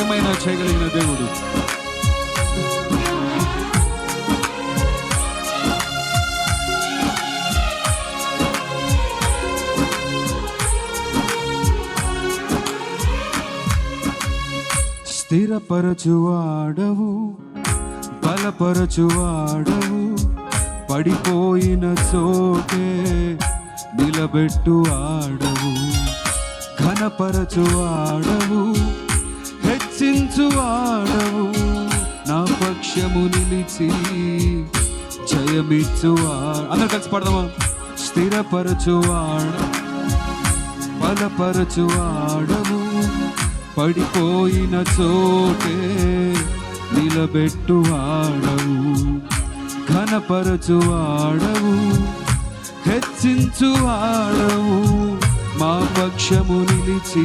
ఏమైనా చేయగలిగిన దేవుడు? స్థిరపరచువాడవు బలపరచువాడవు పడిపోయిన చోటే నిలబెట్టు ఆడవు ఘనపరచువాడవు హెచ్చించువాడవు నా పక్షము నిలిచి జయమిచ్చువాడు అందరు కలిసి పడదామా? స్థిరపరచువాడ బలపరచువాడవు పడిపోయిన చోటే నిలబెట్టువాడవు ఘనపరచువాడవు హెచ్చించువాడవు మా పక్షము నిలిచి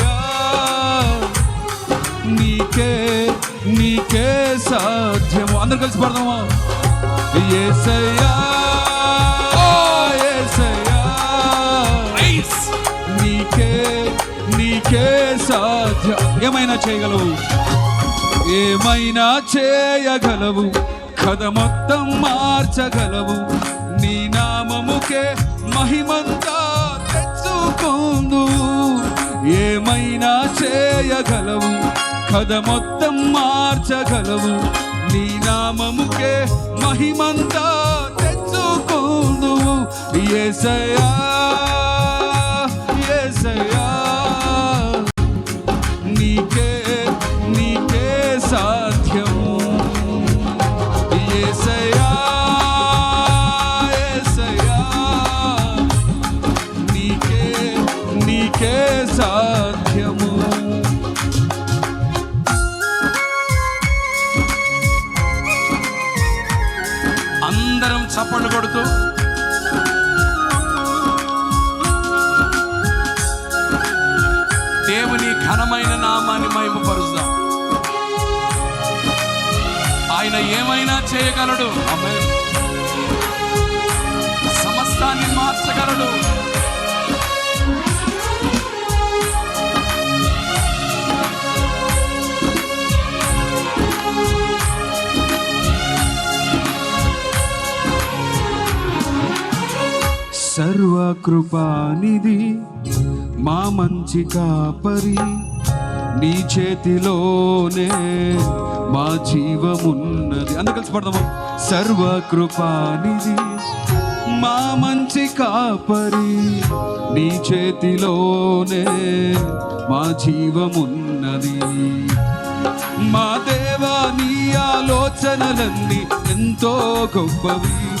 అందరు కలిసి పడదామా. నీకే నీకే సాధ్యం. ఏమైనా చేయగలవు? ఏమైనా చేయగలవు? కథ మొత్తం మార్చగలవు. నీ నామముకే మహిమంతా తెచ్చుకుందు. ఏమైనా చేయగలవు? కథ మొత్తం మార్చగలవు. నీ నామముకే మహిమంతా తెచ్చుకుందు ఏసయా ఏసయా నీకే నీకే సాధ్యం చప్పట్లు కొడుతూ. దేవుని ఘనమైన నామాన్ని మహిమపరుస్తాం. ఆయన ఏమైనా చేయగలడు? అమ్మాయి సర్వకృపానిధి మా మంచి కాపరి నీ చేతిలోనే మా జీవమున్నది. అందరు కలిసి పడదాము? సర్వకృపానిధి మా మంచి కాపరి నీ చేతిలోనే మా జీవమున్నది. మా దేవా నీ ఆలోచనలన్నీ ఎంతో గొప్పవి.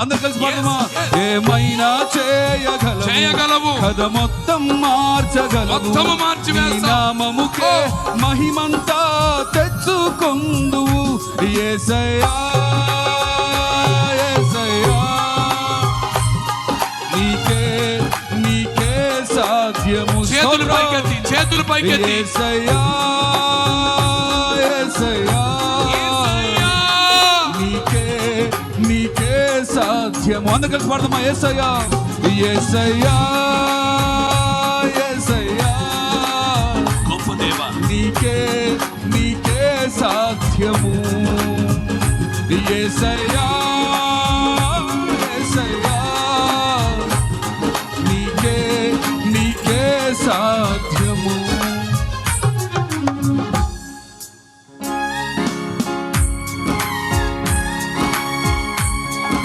అందరు కలిసి? Yes, ఏమైనా చేయగలవు చేయగలవు. కథ మొత్తం మార్చగలవు మార్చి. నామముకే మహిమంతా తెచ్చుకొందువు నీకే నీకే సాధ్యము చేతులు. పైకెత్తి చేతులు పైకెత్తి యేసయ్యా అందరు కలిసి పాడదామా? యేసయ్యా యేసయ్యా యేసయ్యా గొప్ప దేవా. నీకే నీకే సాధ్యము. యేసయ్యా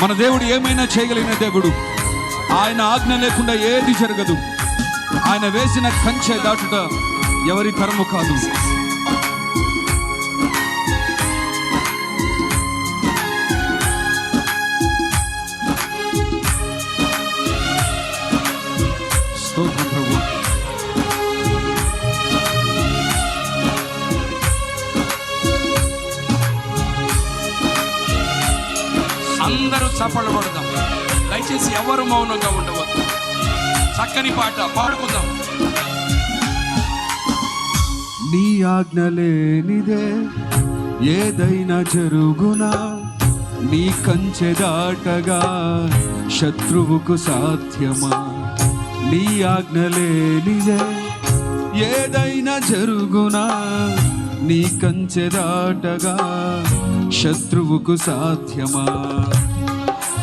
మన దేవుడు ఏమైనా చేయగలిగిన దేవుడు ఆయన ఆజ్ఞ లేకుండా ఏది జరగదు. ఆయన వేసిన కంచె దాటుట ఎవరి తరము కాదు. స్తోత్రం. చప్పట్లు పడదాం దయచేసి ఎవరు మౌనంగా ఉండవద్దు. చక్కని పాట పాడుకుందాం. నీ ఆజ్ఞ లేనిదే ఏదైనా జరుగునా? నీ కంచె దాటగా శత్రువుకు సాధ్యమా? నీ ఆజ్ఞ లేనిదే ఏదైనా జరుగునా? నీ కంచె దాటగా శత్రువుకు సాధ్యమా?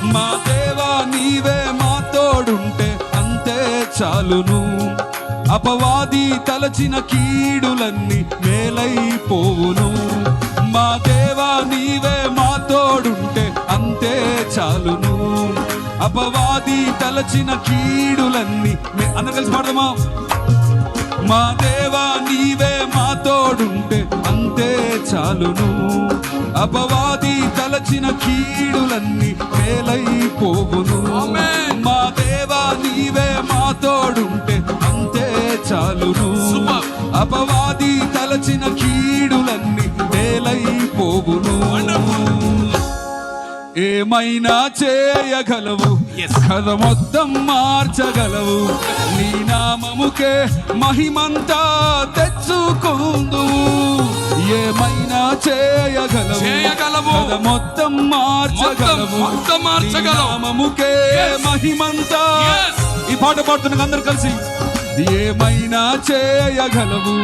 మా దేవా నీవే మా తోడుంటే అంతే చాలును. అపవాది తలచిన కీడులన్నీ మేలైపోవును. మా దేవా నీవే మా తోడుంటే అంతే చాలును. అపవాది తలచిన కీడులన్నీ మే అందరు కలిసి పాడదామా? మా దేవా నీవే మా తోడుంటే అంతే చాలును. అపవాది తలచిన కీడులన్నీ మేలైపోవును. ఆమేన్. మా దేవా నీవే మా తోడుంటే అంతే చాలును. అపవాది తలచిన కీడులన్నీ మేలైపోవును. ఏమైనా చేయగలవు. కథ మొత్తం మార్చగలవు. నీ నామముకే మహిమంతా తెచ్చుకుందు ఏమైనా చేయగలవు చేయగలవు. మొత్తం మార్చగలవు మొత్తం- మార్చగలవు. నీ నామముకే. మహిమంతా. ఈ పాట పాడుతున్న అందరు కలిసి ఏమైనా చేయగలవు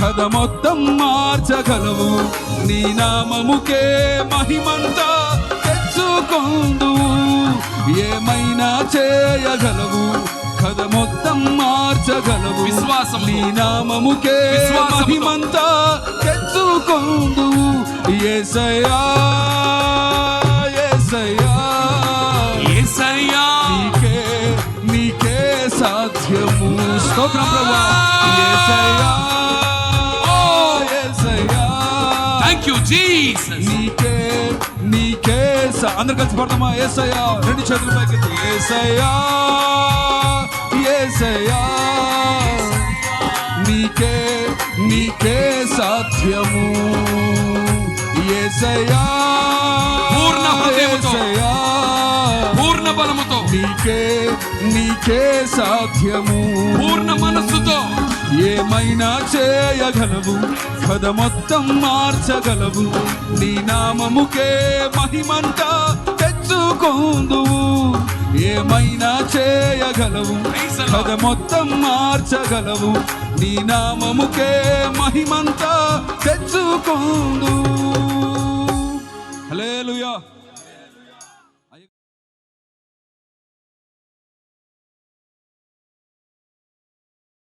కథ మొత్తం మార్చగలవు నీ నామముకే మహిమంతా తెచ్చుకొందు ఏమైనా చేయగలవు కథ మొత్తం మార్చగలవు. విశ్వాసముతో. నీ నామముకే. మహిమంతా తెచ్చుకొందు ఏసయ్యా ఏసయ్యా. యేసయ్యా నీకే నీకే సాధ్యము. స్తోత్రం ప్రభా. యేసయ్యా థ్యాంక్ యూ జీసస్ నీకే నీకే అందరు కలిసి పడదామా? ఏసయ్యా రెండు చేతుల పైకి. ఏసయ్యా. ఏసయ్యా నీకే నీకే సాధ్యము. ఏసయ్యా పూర్ణ. పూర్ణ బలముతో నీకే నీకే సాధ్యము. పూర్ణ మనస్సుతో ఏమైనా చేయగలవు? కథ మొత్తం మార్చగలవు. నీ నామముకే మహిమంతా తెచ్చుకుందువు. ఏమైనా చేయగలవు. కథ మొత్తం మార్చగలవు. నీ నామముకే మహిమంతా తెచ్చుకుందు హల్లెలూయా.